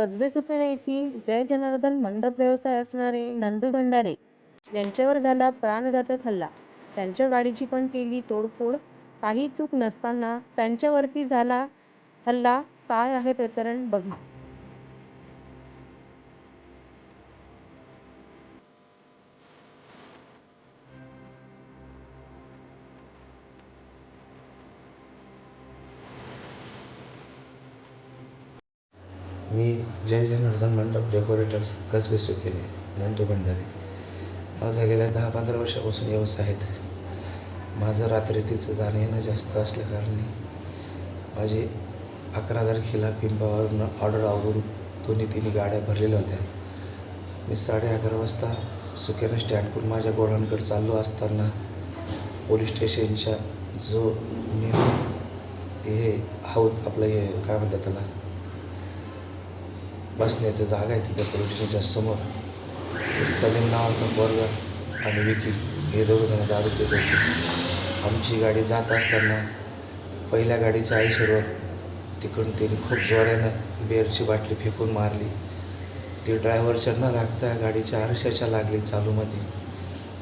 कसबे सुपेन येथील जय जनार्दन मंडप व्यवसाय असणारे नंदू भंडारे. यांच्यावर झाला प्राणघातक हल्ला. त्यांच्या गाडीची पण केली तोडफोड. काही चूक नसताना त्यांच्यावरती झाला हल्ला. काय आहे प्रकरण? बघा. मी जय जनार्दन मंडप डेकोरेटर्स कसबे सुकेले नंदू भंडारे. माझा गेल्या दहा पंधरा वर्षापासून व्यवसाय आहेत. माझं रात्रीतीचं जाणं येणं जास्त असल्याकारणे माझी अकरा तारखेला पिंपावरनं ऑर्डर आवरून दोन्ही तिन्ही गाड्या भरलेल्या होत्या. मी साडे अकरा वाजता सुक्यानं स्टँडकडून माझ्या गोडांकडे चाललो असताना पोलीस स्टेशनच्या जो मी हे हौद आपलं हे काय म्हणतात त्याला? बसण्याचं जागा आहे तिथं पोलीस स्टेशनच्या समोर सलीम नावाचा पोरगा आणि विकी हे दोघं जण दारू पित होते. आमची गाडी जात असताना पहिल्या गाडीच्या आयुष्यावर तिकडून त्यांनी खूप जोरानं बेरची बाटली फेकून मारली. ती ड्रायव्हरच्या न लागता गाडीच्या आरशाच्या लागली चालूमध्ये.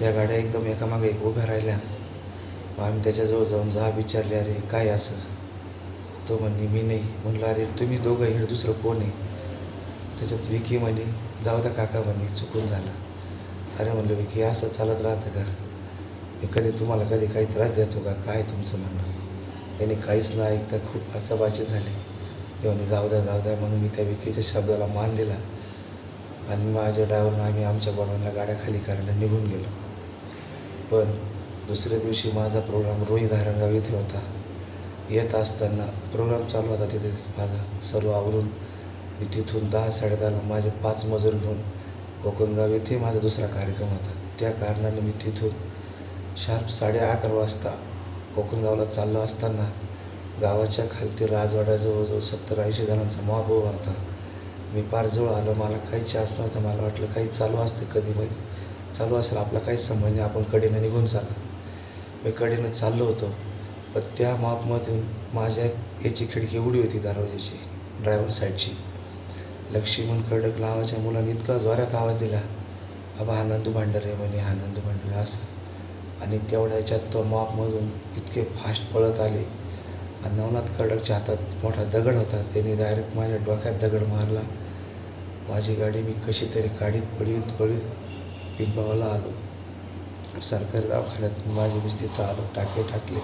या गाड्या एकदम एकामागे एक उभ्या राहिल्या. मग आम्ही त्याच्याजवळ जाऊन जा विचारले अरे काय असं? तो म्हणली मी नाही. म्हणलं अरे तुम्ही दोघं हे दुसरं कोण आहे? त्याच्यात विकी म्हणे जाऊ द्या काका म्हणे चुकून झालं. अरे म्हणलं विकी असं चालत राहतं का? मी कधी तुम्हाला कधी काही त्रास देतो का? काय तुमचं म्हणणं? त्याने काहीच न ऐकता खूप असाबाची झाली. ते म्हणे जाऊ द्या जाऊ द्या म्हणून मी त्या विकीच्या शब्दाला मान दिला. आणि माझ्या ड्रायव्हरनं आम्ही आमच्या गोडाऊनला गाड्या खाली करायला निघून गेलो. पण दुसऱ्या दिवशी माझा प्रोग्राम रोही धारणगाव इथे होता. येत असताना प्रोग्राम चालू होता तिथे माझा सर्व आवरून. मी तिथून दहा साडेदहाला माझे पाच मजूर घेऊन कोकणगाव येथे माझा दुसरा कार्यक्रम होता. त्या कारणाने मी तिथून शार्प साडे अकरा वाजता कोकणगावला चाललो असताना गावाच्या खालती राजवाड्याजवळ सत्तर ऐंशी जणांचा मॉब उभा होता. मी पार जवळ आलो मला काही चान्स नव्हता मला वाटलं काही चालू असते कधी माहिती. चालू असेल आपला काहीच संबंध नाही आपण कडेनं निघून चाला. मी कडेनं चाललो होतो पण त्या मॉपमधून माझ्या याची खिडकी उडी होती दरवाजाची ड्रायव्हर साईडची लक्ष्मण खडक नावाच्या मुलाने इतका जोरात आवाज दिला बाबा हा नंदू भांडारे म्हणे हा नंदू भांडारे असं. आणि तेवढ्याच्यात तो मॉपमधून इतके फास्ट पळत आले. आणि नवनाथ खडकच्या हातात मोठा दगड होता. त्यांनी डायरेक्ट माझ्या डोक्यात दगड मारला. माझी गाडी मी कशी तरी गाडीत पडवीत पडवीत पिंपळाला आलो. सरकारी दवाखान्यात माझी मी तिथं आलो टाके टाकले.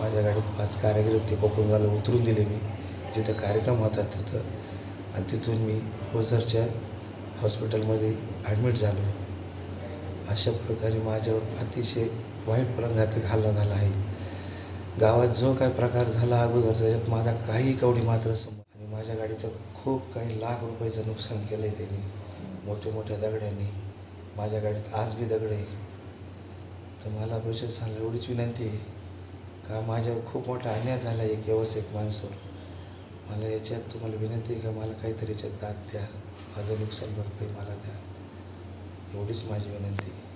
माझ्या गाडीत पाच कारागीर होते कोकणगावला उतरून दिले मी. जिथं कार्यक्रम होता तिथं आणि तिथून मी ओझरच्या हॉस्पिटलमध्ये ॲडमिट झालो. अशा प्रकारे माझ्यावर अतिशय वाईट प्रघातक हल्ला झाला आहे. गावात जो काय प्रकार झाला अगोदर त्याच्यात माझा काही कवडी मात्र समोर आणि माझ्या गाडीचं खूप काही लाख रुपयाचं नुकसान केलं आहे त्यांनी. मोठ्या मोठ्या दगड्यांनी. माझ्या गाडीत आज बी दगड आहे. तर मला प्रशासनाला एवढीच विनंती आहे का माझ्यावर खूप मोठा अन्याय झाला आहे एक व्यावसायिक माणसावर मला याच्यात तुम्हाला विनंती आहे का? मला काहीतरी याच्यात दाद द्या. माझं नुकसान भरपाई मला द्या. एवढीच माझी विनंती आहे.